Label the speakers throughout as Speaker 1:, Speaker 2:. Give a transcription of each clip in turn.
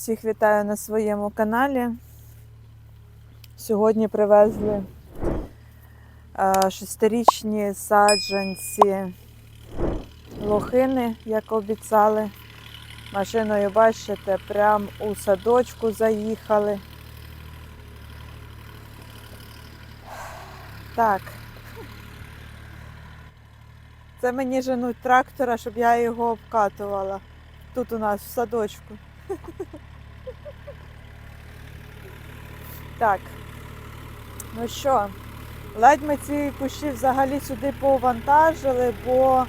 Speaker 1: Всіх вітаю на своєму каналі. Сьогодні привезли е, шестирічні саджанці лохини, як обіцяли. Машиною, бачите, прямо у садочку заїхали. Так. Це мені женуть трактора, щоб я його обкатувала. Тут у нас в садочку. Так. Ну що, ледь ми ці кущі взагалі сюди повантажили, бо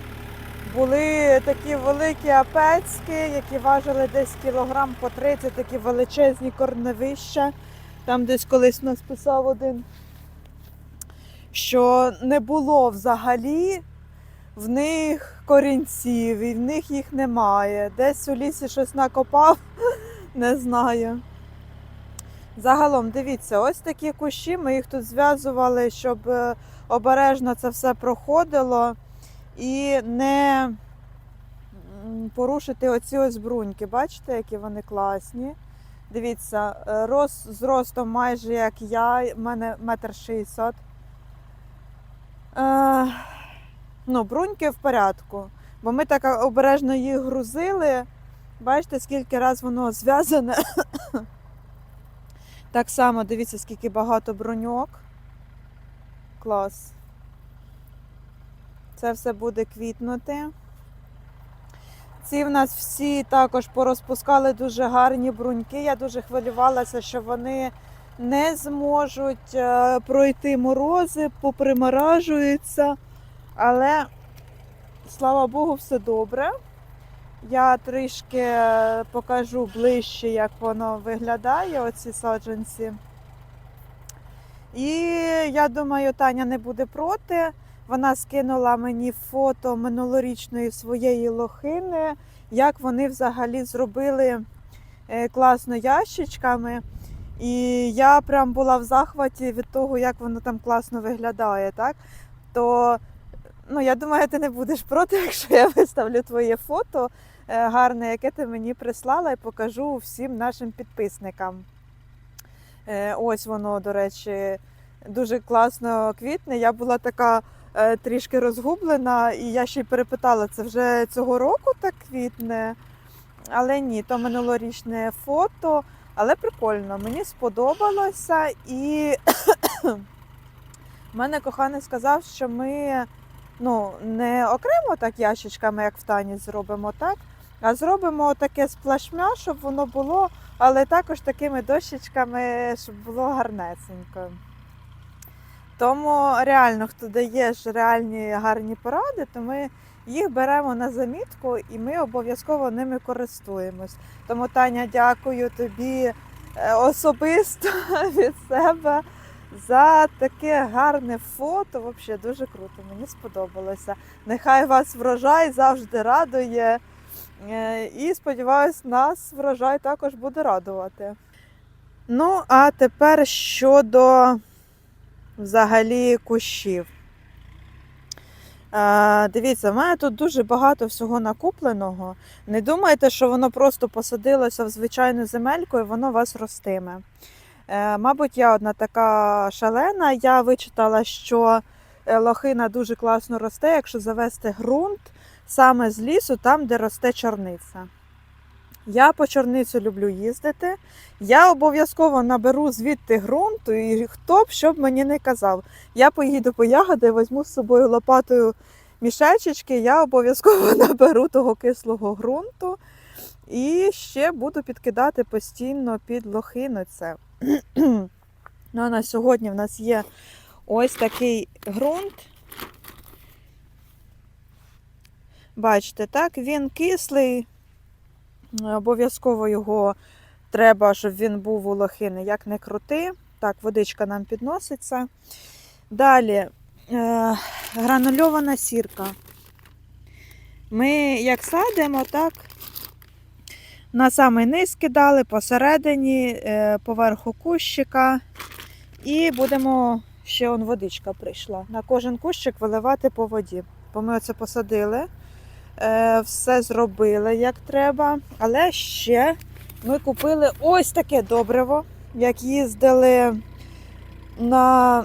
Speaker 1: були такі великі апецьки, які важили десь кілограм по 30, такі величезні корневища. Там десь колись нас писав один, що не було взагалі в них корінців, і в них їх немає. Десь у лісі щось накопав, не знаю. Загалом, дивіться, ось такі кущі, ми їх тут зв'язували, щоб е, обережно це все проходило і не порушити оці ось бруньки. Бачите, які вони класні. Дивіться, е, рост з ростом майже як я, в мене метр шістдесят. Е, ну, бруньки в порядку. Бо ми так обережно їх грузили. Бачите, скільки раз воно зв'язане. Так само дивіться, скільки багато броньок. Клас. Це все буде квітнути. Ці в нас всі також порозпускали дуже гарні бруньки. Я дуже хвилювалася, що вони не зможуть е, пройти морози, поприморажуються. Але, слава Богу, все добре. Я трішки е, покажу ближче, як воно виглядає, оці саджанці. І я думаю, Таня не буде проти. Вона скинула мені фото минулорічної своєї лохини, як вони взагалі зробили е, класно ящичками. І я прям була в захваті від того, як воно там класно виглядає. Так? То ну, я думаю, ти не будеш проти, якщо я виставлю твоє фото е, гарне, яке ти мені прислала, і покажу всім нашим підписникам. Е, Ось воно, до речі, дуже класно квітне. Я була така е, трішки розгублена, і я ще й перепитала, це вже цього року так квітне. Але ні, то минулорічне фото. Але прикольно, мені сподобалося. І мене коханий сказав, що ми ну, не окремо так ящичками, як в Тані зробимо, так? А зробимо таке сплашмя, щоб воно було, але також такими дощечками, щоб було гарнесенько. Тому реально, хто дає ж реальні гарні поради, то ми їх беремо на замітку і ми обов'язково ними користуємось. Тому, Таня, дякую тобі е, особисто від себе за таке гарне фото. Взагалі дуже круто, мені сподобалося. Нехай вас врожай завжди радує. Е, І сподіваюсь, нас врожай також буде радувати. Ну, а тепер щодо взагалі кущів. Е, Дивіться, в мене тут дуже багато всього накупленого. Не думайте, що воно просто посадилося в звичайну земельку і воно у вас ростиме. Е, Мабуть, я одна така шалена. Я вичитала, що е, лохина дуже класно росте, якщо завести ґрунт саме з лісу, там, де росте чорниця. Я по чорницю люблю їздити. Я обов'язково наберу звідти ґрунту, і хто б що б мені не казав. Я поїду по ягоди, візьму з собою лопатою мішечечки, я обов'язково наберу того кислого ґрунту і ще буду підкидати постійно під лохину це. Ну, а на сьогодні в нас є ось такий ґрунт. Бачите, так, він кислий. Обов'язково його треба, щоб він був у лохини, як не крути. Так, водичка нам підноситься. Далі е, гранульована сірка. Ми як садимо, так, на самий низ кидали, посередині, е, поверху кущика. І будемо, ще он водичка прийшла. На кожен кущик виливати по воді. Бо ми оце посадили, е, все зробили як треба, але ще ми купили ось таке добриво, як їздили на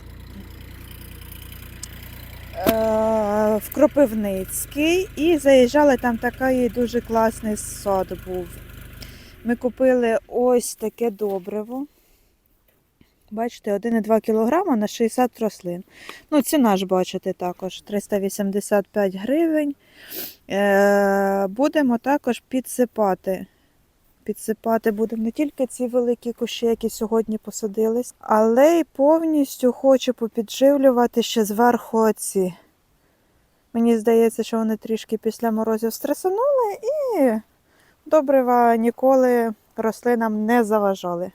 Speaker 1: е, в Кропивницький і заїжджали там такий дуже класний сад був. Ми купили ось таке добриво. Бачите, 1,2 кг на 60 рослин. Ну, ціна ж бачите також 385 гривень. Е, будемо також підсипати. Підсипати будемо не тільки ці великі кущі, які сьогодні посадились, але й повністю хочу попідживлювати ще зверху оці. Мені здається, що вони трішки після морозів стресанули і добрива ніколи рослинам не заважали.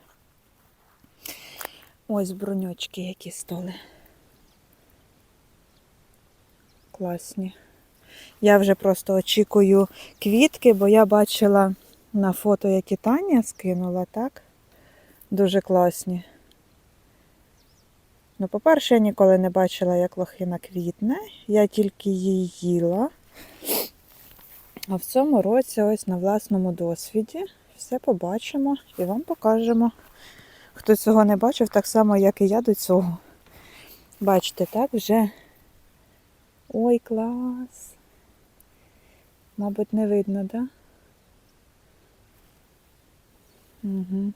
Speaker 1: Ось бруньочки, які столи. Класні. Я вже просто очікую квітки, бо я бачила на фото, які Таня скинула, так? Дуже класні. Ну, по-перше, я ніколи не бачила, як лохина квітне. Я тільки її їла. А в цьому році, ось на власному досвіді, все побачимо і вам покажемо. Хто цього не бачив, так само, як і я до цього. Бачите, так вже. Ой, клас. Мабуть, не видно, так? Да? Угу.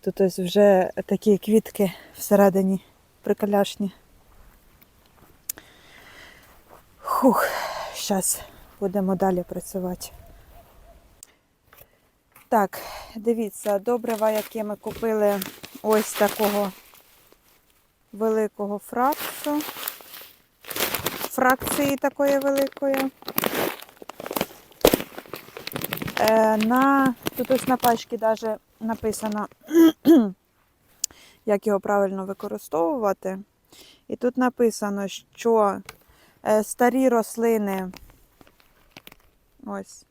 Speaker 1: Тут ось вже такі квітки всередині приколяшні. Хух, зараз будемо далі працювати. Так, дивіться, добрива, яке ми купили ось такого великого фракцію. Фракції такої великої. Е, на, тут ось на пачці навіть написано, як його правильно використовувати. І тут написано, що е, старі рослини ось,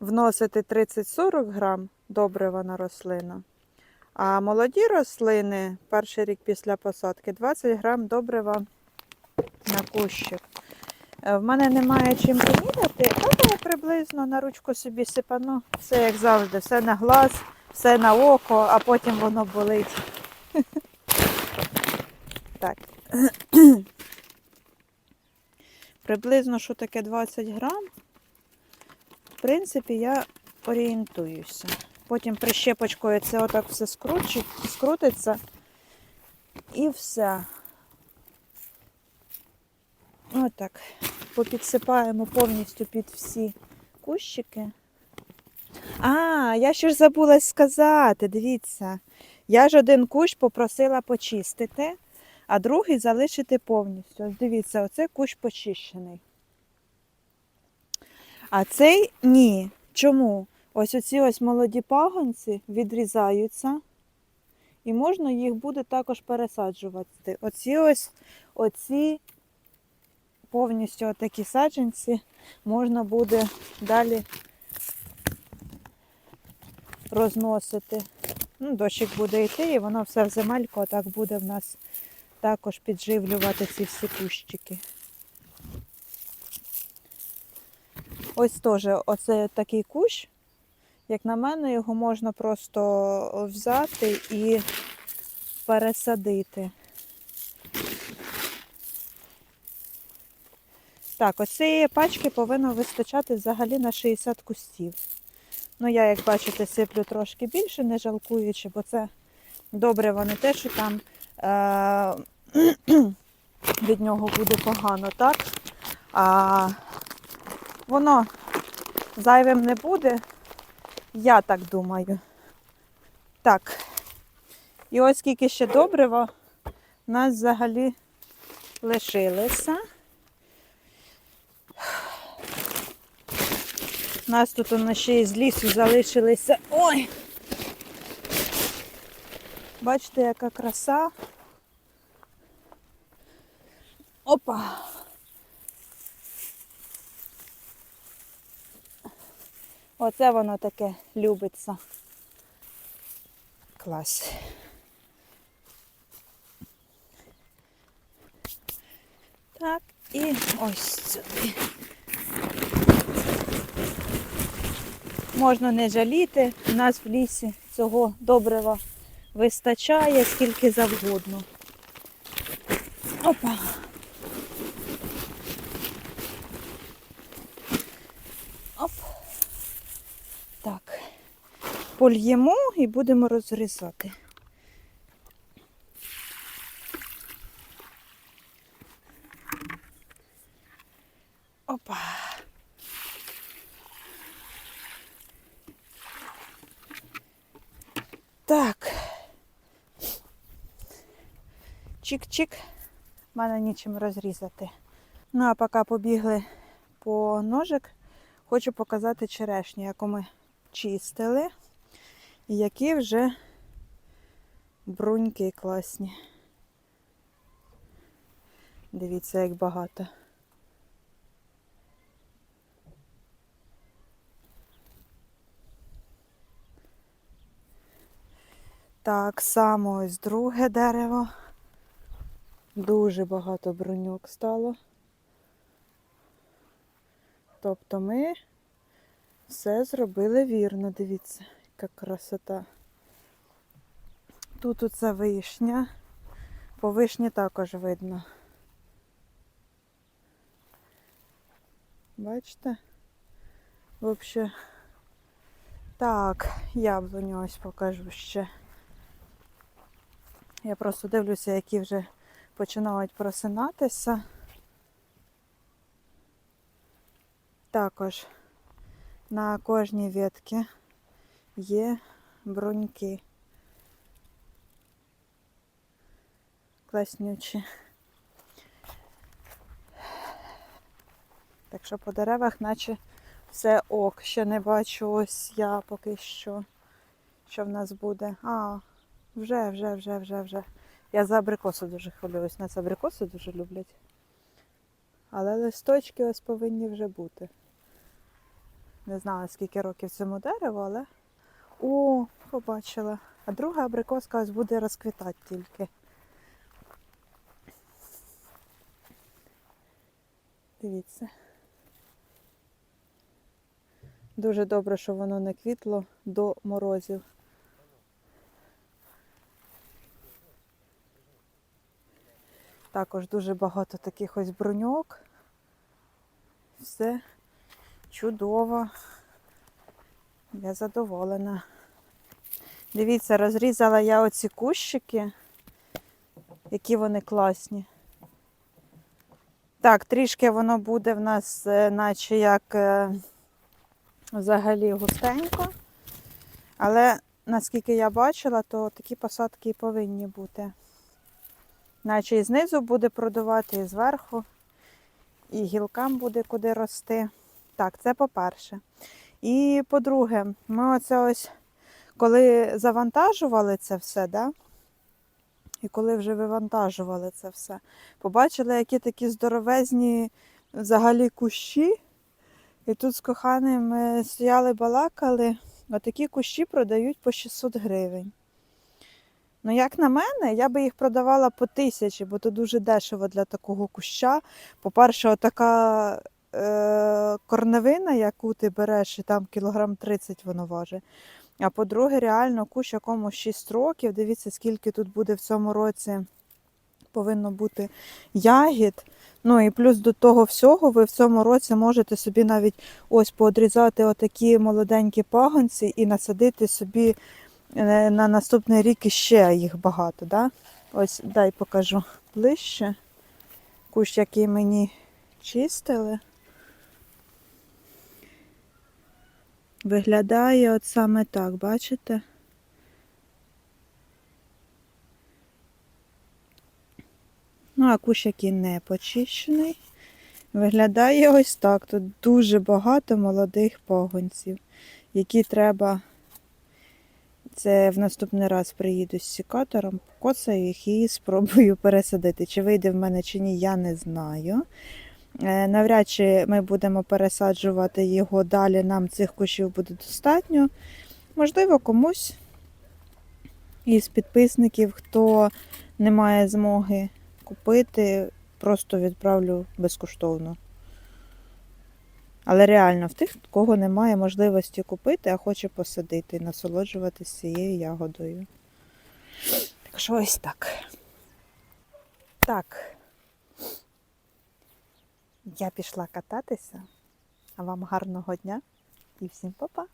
Speaker 1: вносити 30-40 грам добрива на рослину. А молоді рослини перший рік після посадки 20 грам добрива на кущик. Е, В мене немає чим поміряти, але я приблизно на ручку собі сипану. Все як завжди, все на глаз, все на око, а потім воно болить. Так. Приблизно, що таке 20 грам. В принципі, я орієнтуюся. Потім прищепочкою це отак все скручить, скрутиться і все. Отак. Попідсипаємо повністю під всі кущики. А, я ще ж забула сказати, дивіться. Я ж один кущ попросила почистити, а другий залишити повністю. Ось дивіться, оцей кущ почищений. А цей ні. Чому? Ось оці ось молоді пагонці відрізаються. І можна їх буде також пересаджувати. Оці ось оці повністю такі саджанці можна буде далі розносити. Ну, дощик буде йти, і воно все в земельку так буде в нас також підживлювати ці всі кущики. Ось теж оце такий кущ. Як на мене, його можна просто взяти і пересадити. Так, ось цієї пачки повинно вистачати взагалі на 60 кустів. Ну, я, як бачите, сиплю трошки більше, не жалкуючи, бо це добре не те, що там е- від нього буде погано, так? А воно зайвим не буде, я так думаю. Так. І ось скільки ще добрива у нас взагалі лишилося. У нас тут воно ще із лісу залишилися. Ой! Бачите, яка краса. Опа! Оце воно таке любиться. Клас. Так, і ось сюди. можна не жаліти. У нас в лісі цього добрива вистачає скільки завгодно. Опа. Оп. Так. Польємо і будемо розрізати. Опа. Так. Чик-чик. Мене нічим розрізати. Ну, а поки побігли по ножик, хочу показати черешню, яку ми чистили. Які вже бруньки класні. Дивіться, як багато. Так само ось друге дерево. Дуже багато бруньок стало. Тобто ми все зробили вірно, дивіться, яка красота. Тут оце вишня. По вишні також видно. Бачите? Взагалі. Так, яблуню ось покажу ще. Я просто дивлюся, які вже починають просинатися. Також на кожній ветці є бруньки. Класнючі. Так що по деревах наче все ок. Ще не бачу ось я поки що, що в нас буде. А, вже, вже, вже, вже, вже. Я за абрикосу дуже хвилююсь. Нас абрикоси дуже люблять. Але листочки ось повинні вже бути. Не знаю, скільки років цьому дереву, але. О, побачила. А друга абрикоска ось буде розквітати тільки. Дивіться. Дуже добре, що воно не квітло до морозів. Також дуже багато таких ось бруньок. Все чудово. Я задоволена. Дивіться, розрізала я оці кущики, які вони класні. Так, трішки воно буде в нас, е, наче як е, взагалі густенько. Але наскільки я бачила, то такі посадки і повинні бути. Наче і знизу буде продувати, і зверху, і гілкам буде куди рости. Так, це по-перше. І по-друге, ми оце ось, коли завантажували це все, да? і коли вже вивантажували це все, побачили, які такі здоровезні взагалі кущі. І тут з коханим ми стояли, балакали, отакі кущі продають по 600 гривень. Ну, як на мене, я би їх продавала по тисячі, бо то дуже дешево для такого куща. По-перше, така корневина, яку ти береш, і там кілограм 30 воно важить. А по-друге, реально кущ якому 6 років. Дивіться, скільки тут буде в цьому році повинно бути ягід. Ну і плюс до того всього, ви в цьому році можете собі навіть ось поодрізати отакі молоденькі пагонці і насадити собі е, на наступний рік іще їх багато. Да? Ось дай покажу ближче. Кущ, який мені чистили. Виглядає от саме так, бачите? Ну, а кущ, який не почищений, виглядає ось так. Тут дуже багато молодих погонців, які треба. Це в наступний раз приїду з сікатором, покоцаю їх і спробую пересадити. Чи вийде в мене чи ні, я не знаю. Е, Навряд чи ми будемо пересаджувати його далі, нам цих кущів буде достатньо. Можливо, комусь із підписників, хто не має змоги купити, просто відправлю безкоштовно. Але реально, в тих, кого немає можливості купити, а хоче посадити насолоджуватися цією ягодою. Так що ось так. Так. Я пішла кататися. А вам гарного дня і всім па-па!